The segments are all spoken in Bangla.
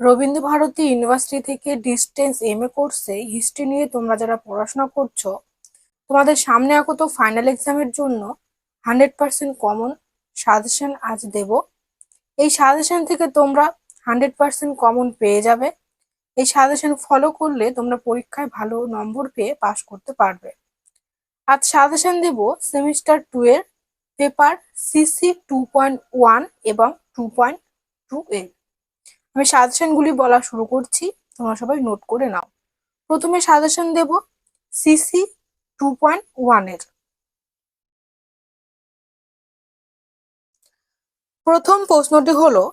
রবীন্দ্রভারতী ইউনিভার্সিটি থেকে ডিস্টেন্স এম এ কোর্সে হিস্ট্রি নিয়ে তোমরা যারা পড়াশোনা করছ, তোমাদের সামনে আগত ফাইনাল এক্সামের জন্য হান্ড্রেড পার্সেন্ট কমন সাজেশন আজ দেব। এই সাজেশন থেকে তোমরা হান্ড্রেড পার্সেন্ট কমন পেয়ে যাবে। এই সাজেশন ফলো করলে তোমরা পরীক্ষায় ভালো নম্বর পেয়ে পাশ করতে পারবে। আজ সাজেশন দেব সেমিস্টার টু এর paper CC two point one এবং টু পয়েন্ট টু এর। আমি সাজেশনগুলি বলা শুরু করছি, তোমরা সবাই নোট করে নাও। প্রথমে সাজেশন দেব সিসি টু পয়েন্ট ওয়ানের প্রথম প্রশ্নটি হলো,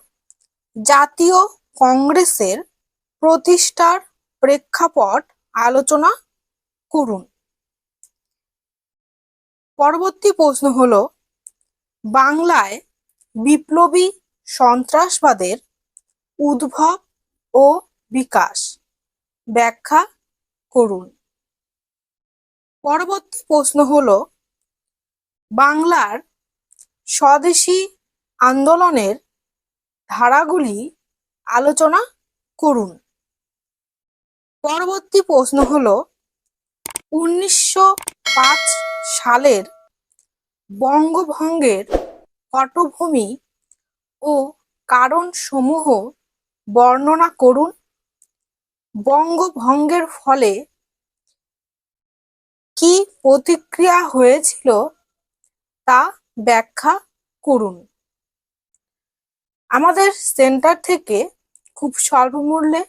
জাতীয় কংগ্রেসের প্রতিষ্ঠার প্রেক্ষাপট আলোচনা করুন। পরবর্তী প্রশ্ন হলো, বাংলায় বিপ্লবী সন্ত্রাসবাদের উদ্ভব ও বিকাশ। ব্যাখ্যা করুন। পরবর্তী প্রশ্ন হল, বাংলার স্বদেশী আন্দোলনের ধারাগুলি আলোচনা করুন। পরবর্তী প্রশ্ন হল, উনিশশো পাঁচ সালের বঙ্গভঙ্গের পটভূমি ও কারণসমূহ বর্ণনা করুন। বঙ্গভঙ্গের ফলে কি প্রতিক্রিয়া হয়েছিল তা ব্যাখ্যা করুন। আমাদের সেন্টার থেকে খুব স্বল্প মূল্যে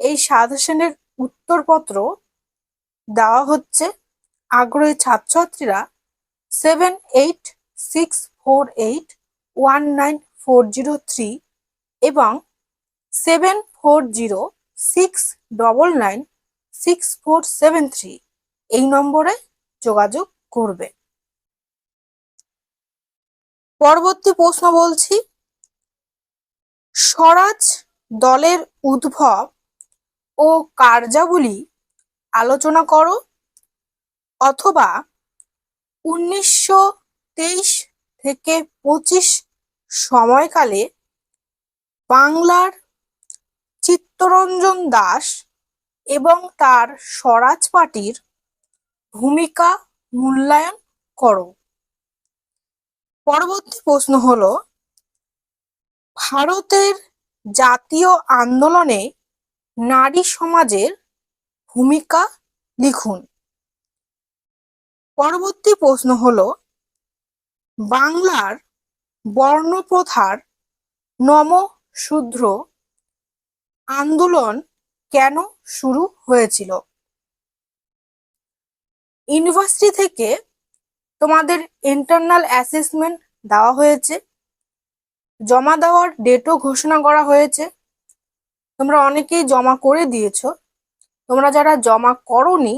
এই সাজেশনের উত্তরপত্র দেওয়া হচ্ছে। আগ্রহী ছাত্রছাত্রীরা seven eight six four eight one nine four zero three এবং seven four zero six double nine six four seven three এই নম্বরে যোগাযোগ করবে। পরবর্তী প্রশ্ন বলছি, স্বরাজ দলের উদ্ভব ও কার্যাবলী আলোচনা করো অথবা উনিশশো তেইশ থেকে পঁচিশ সময়কালে বাংলার চিত্তরঞ্জন দাস এবং তার স্বরাজ পার্টির ভূমিকা মূল্যায়ন করো। পরবর্তী প্রশ্ন হলো, ভারতের জাতীয় আন্দোলনে নারী সমাজের ভূমিকা লিখুন। পরবর্তী প্রশ্ন হল, বাংলার বর্ণপ্রথার নমশূদ্র আন্দোলন কেন শুরু হয়েছিল? ইউনিভার্সিটি থেকে তোমাদের ইন্টারনাল অ্যাসেসমেন্ট দেওয়া হয়েছে, জমা দেওয়ার ডেটও ঘোষণা করা হয়েছে। তোমরা অনেকেই জমা করে দিয়েছ। তোমরা যারা জমা করনি,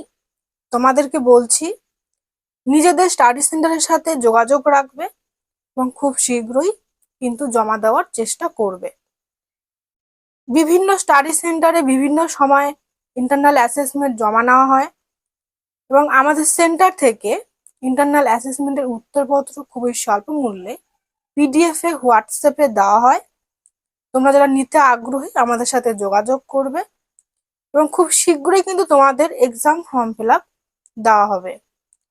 তোমাদেরকে বলছি, নিজেদের স্টাডি সেন্টারের সাথে যোগাযোগ রাখবে এবং খুব শীঘ্রই কিন্তু জমা দেওয়ার চেষ্টা করবে। বিভিন্ন স্টাডি সেন্টারে বিভিন্ন সময় ইন্টারনাল অ্যাসেসমেন্ট জমা নেওয়া হয় এবং আমাদের সেন্টার থেকে ইন্টারনাল অ্যাসেসমেন্টের উত্তরপত্র খুবই স্বল্প মূল্যে পিডিএফ এ হোয়াটসঅ্যাপে দেওয়া হয়। তোমরা যারা নিতে আগ্রহী, আমাদের সাথে যোগাযোগ করবে এবং খুব শীঘ্রই কিন্তু তোমাদের এক্সাম ফর্ম ফিল দেওয়া হবে।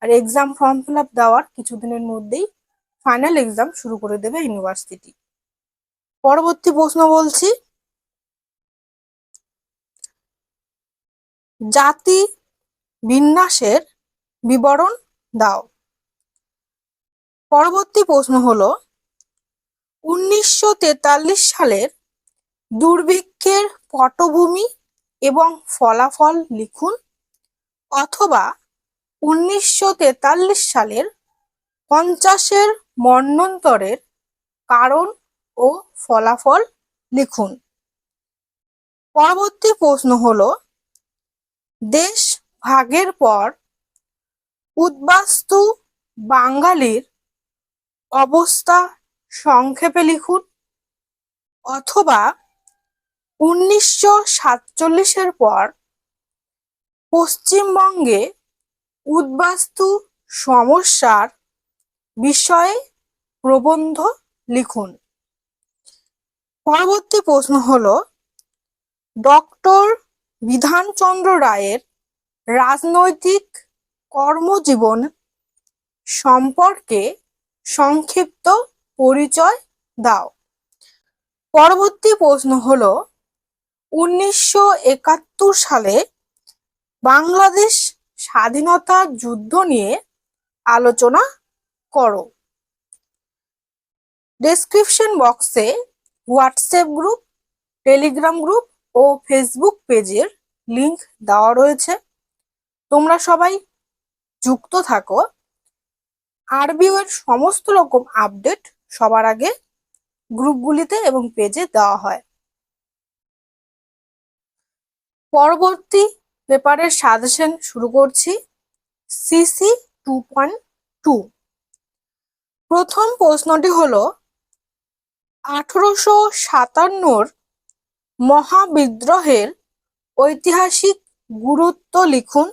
আর এক্সাম ফর্ম ফিল দেওয়ার কিছুদিনের মধ্যেই ফাইনাল এক্সাম শুরু করে দেবে ইউনিভার্সিটি পরবর্তী প্রশ্ন বলছি জাতি বিন্যাসের বিবরণ দাও। পরবর্তী প্রশ্ন হলো, উনিশশো সালের দুর্ভিক্ষের পটভূমি এবং ফলাফল লিখুন অথবা উনিশশো তেতাল্লিশ সালের পঞ্চাশের মন্বন্তরের কারণ ও ফলাফল লিখুন। পরবর্তী প্রশ্ন হলো দেশ ভাগের পর উদ্বাস্তু বাঙালির অবস্থা সংক্ষেপে লিখুন। অথবা উনিশশো সাতচল্লিশের পর পশ্চিমবঙ্গে উদ্বাস্তু সমস্যার বিষয়ে প্রবন্ধ লিখুন। পরবর্তী প্রশ্ন হলো, ডক্টর বিধানচন্দ্র রায়ের রাজনৈতিক কর্মজীবন সম্পর্কে সংক্ষিপ্ত পরিচয় দাও। পরবর্তী প্রশ্ন হলো, উনিশশো সালে বাংলাদেশ স্বাধীনতা যুদ্ধ নিয়ে আলোচনা করো। ডেসক্রিপশন বক্সে হোয়াটসঅ্যাপ গ্রুপ টেলিগ্রাম গ্রুপ ও ফেসবুক পেজের লিংক দেওয়া রয়েছে। তোমরা সবাই যুক্ত থাকো। আরবিও সমস্ত রকম আপডেট সবার আগে গ্রুপগুলিতে এবং পেজে দেওয়া হয়। পরবর্তী পেপারের সাজেশন শুরু করছি। সিসি টু পয়েন্ট টু প্রথম প্রশ্নটি হলো, আঠারোশো সাতান্নর মহাবিদ্রোহের ঐতিহাসিক গুরুত্ব লিখুন।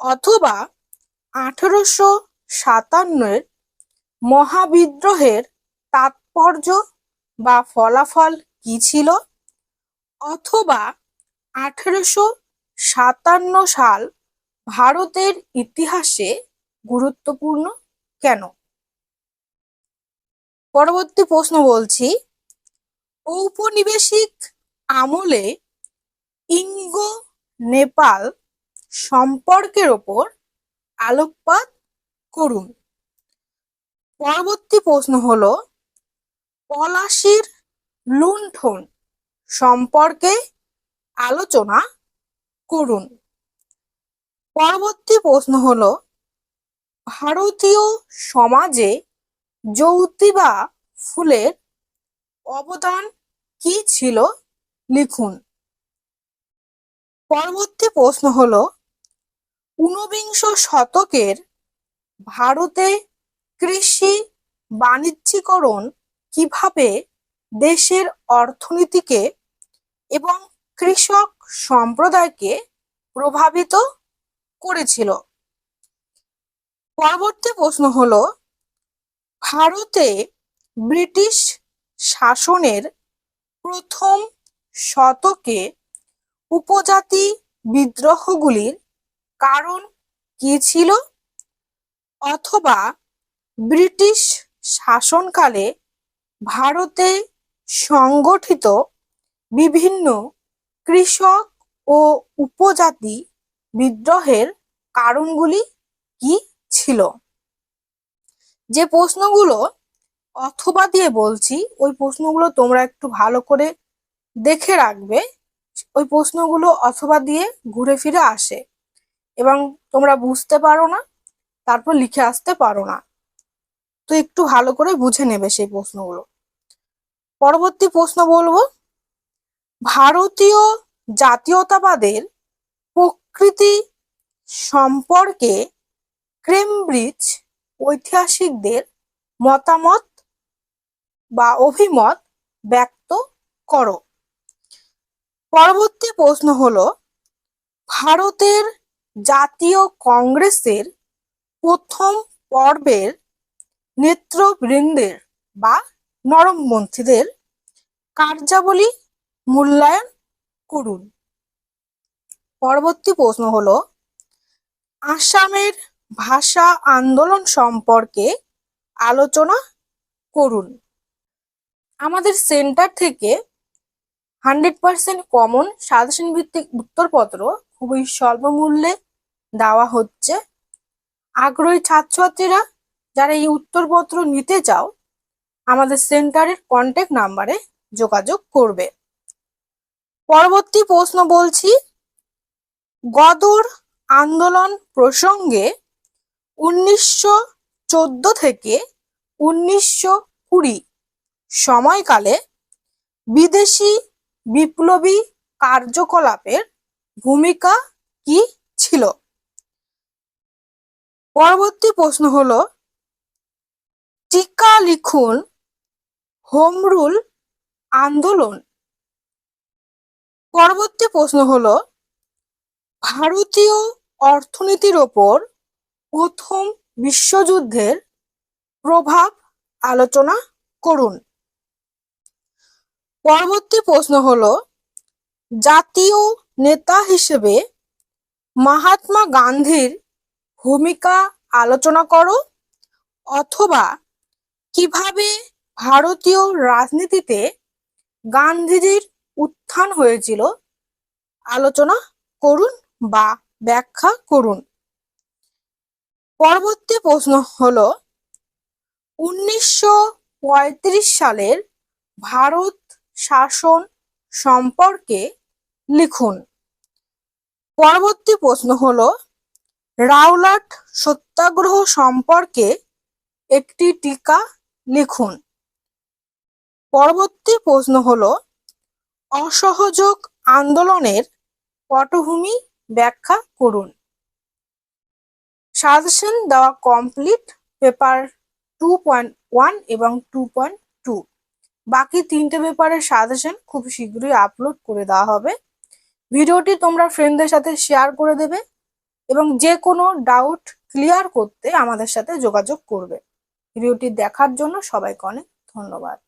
অথবা আঠারোশো সাতান্নের মহাবিদ্রোহের তাৎপর্য বা ফলাফল কি ছিল? অথবা আঠারোশো সাতান্ন সাল ভারতের ইতিহাসে গুরুত্বপূর্ণ কেন? পরবর্তী প্রশ্ন বলছি ঔপনিবেশিক আমলে ইঙ্গ নেপাল সম্পর্কের ওপর আলোকপাত করুন। পরবর্তী প্রশ্ন হল, পলাশির লুণ্ঠন সম্পর্কে আলোচনা করুন। পরবর্তী প্রশ্ন হল, ভারতীয় সমাজে জ্যোতিবা ফুলের অবদান কি ছিল? লিখুন। পরবর্তী প্রশ্ন হল, ঊনবিংশ শতকের ভারতে কৃষি বাণিজ্যিকরণ কীভাবে দেশের অর্থনীতিকে এবং কৃষক সম্প্রদায়কে প্রভাবিত করেছিল? পরবর্তী প্রশ্ন হল, ভারতে ব্রিটিশ শাসনের প্রথম শতকে উপজাতি বিদ্রোহগুলির কারণ কি ছিল? অথবা ব্রিটিশ শাসনকালে ভারতে সংগঠিত বিভিন্ন কৃষক ও উপজাতি বিদ্রোহের কারণগুলি কি ছিল? যে প্রশ্নগুলো অথবা দিয়ে বলছি, ওই প্রশ্নগুলো তোমরা একটু ভালো করে দেখে রাখবে। ওই প্রশ্নগুলো অথবা দিয়ে ঘুরে ফিরে আসে এবং তোমরা বুঝতে পারো না, তারপর লিখে আসতে পারো না। তো একটু ভালো করে বুঝে নেবে সেই প্রশ্নগুলো। পরবর্তী প্রশ্ন বলব, ভারতীয় জাতীয়তাবাদের প্রকৃতি সম্পর্কে ক্রেমব্রিজ ঐতিহাসিকদের মতামত বা অভিমত ব্যক্ত করো। পরবর্তী প্রশ্ন হলো, ভারতের জাতীয় কংগ্রেসের প্রথম পর্বের নেতৃবৃন্দের বা নরমপন্থীদের কার্যাবলী মূল্যায়ন করুন। পরবর্তী প্রশ্ন হলো, আসামের ভাষা আন্দোলন সম্পর্কে আলোচনা করুন। আমাদের সেন্টার থেকে হান্ড্রেড পার্সেন্ট কমন সাজেশন ভিত্তিক উত্তরপত্র খুবই স্বল্প মূল্যে দেওয়া হচ্ছে। আগ্রহী ছাত্রছাত্রীরা যারা এই উত্তরপত্র নিতে চাও, আমাদের সেন্টারের কন্ট্যাক্ট নাম্বারে যোগাযোগ করবে। পরবর্তী প্রশ্ন বলছি, গদর আন্দোলন প্রসঙ্গে উনিশশো চোদ্দ থেকে উনিশশো কুড়ি সময়কালে বিদেশি বিপ্লবী কার্যকলাপের ভূমিকা কি ছিল? পরবর্তী প্রশ্ন হলো, টিকা লিখুন হোমরুল আন্দোলন। পরবর্তী প্রশ্ন হল, ভারতীয় অর্থনীতির ওপর প্রথম বিশ্বযুদ্ধের প্রভাব আলোচনা করুন। পরবর্তী প্রশ্ন হলো, জাতীয় নেতা হিসেবে মহাত্মা গান্ধীর ভূমিকা আলোচনা করো অথবা কীভাবে ভারতীয় রাজনীতিতে গান্ধীজির উত্থান হয়েছিল আলোচনা করুন বা ব্যাখ্যা করুন। পরবর্তী প্রশ্ন হলো, উনিশশো সালের ভারত শাসন সম্পর্কে লিখুন। পরবর্তী প্রশ্ন হলো, রাওলাট সত্যাগ্রহ সম্পর্কে একটি টিকা লিখুন। পরবর্তী প্রশ্ন হলো, অসহযোগ আন্দোলনের পটভূমি ব্যাখ্যা করুন। সাজেশন দেওয়া complete paper two point one এবং টু পয়েন্ট বাকি তিনটে পেপারের সাজেশন খুব শীঘ্রই আপলোড করে দেওয়া হবে। ভিডিওটি তোমরা ফ্রেন্ডদের সাথে শেয়ার করে দেবে এবং যে কোনো ডাউট ক্লিয়ার করতে আমাদের সাথে যোগাযোগ করবে। ভিডিওটি দেখার জন্য সবাইকে অনেক ধন্যবাদ।